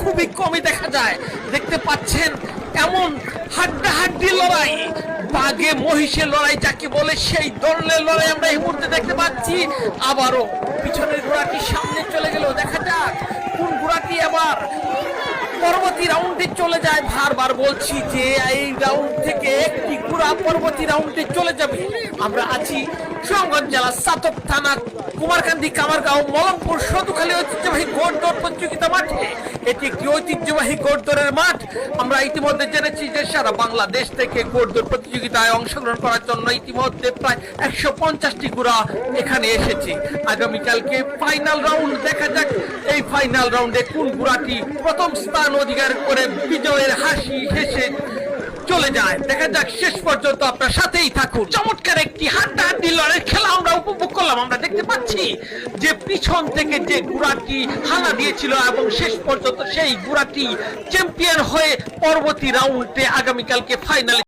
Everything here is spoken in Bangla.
খুবই কমই দেখা যায়। দেখতে পাচ্ছেন এমন হাড্ডাহাড্ডি লড়াই। বাঘে মহিষের লড়াই যাকে বলে সেই ধরনের লড়াই আমরা এই মুহূর্তে দেখতে পাচ্ছি। আবারও পিছনের ঘোড়াটি সামনে চলে গেল। দেখা যাক কোন ঘোড়াটি আবার পরবর্তী রাউন্ডে চলে যায়। বারবার বলছি যে এই রাউন্ড থেকে একটি ঘোড়া পরবর্তী রাউন্ডে চলে যাবে। আমরা আছি সুনামগঞ্জ জেলা সাতক থানা, কুমারকান্দি, কামারগাঁও, মলমপুর, সদুখালী ঐতিহ্যবাহী ঘোড়দৌড় প্রতিযোগিতা মাঠে। এটি একটি ঐতিহ্যবাহী ঘোড়দৌড়ের মাঠ। আমরা ইতিমধ্যে জেনেছি যে সারা বাংলাদেশ থেকে ঘোড়দৌড় প্রতিযোগিতায় অংশগ্রহণ করার জন্য ইতিমধ্যে প্রায় একশো পঞ্চাশটি ঘোড়া এখানে এসেছে। আগামীকালকে ফাইনাল রাউন্ড দেখা যাক। এই ফাইনাল রাউন্ডে কোন ঘোড়াটি প্রথম স্থান অধিকার করে বিজয়ের হাসি হেসে চলে যায়। দেখা যাক শেষ পর্যন্ত আপনার সাথেই থাকুন। চমৎকার একটি হাড্ডাহাড্ডি লড়াইয়ের খেলা আমরা উপভোগ করলাম, আমরা দেখতে পাচ্ছি যে পিছন থেকে যে গুড়াটি হানা দিয়েছিল এবং শেষ পর্যন্ত সেই গুড়াটি চ্যাম্পিয়ন হয়ে পরবর্তী রাউন্ডে আগামীকালকে ফাইনালে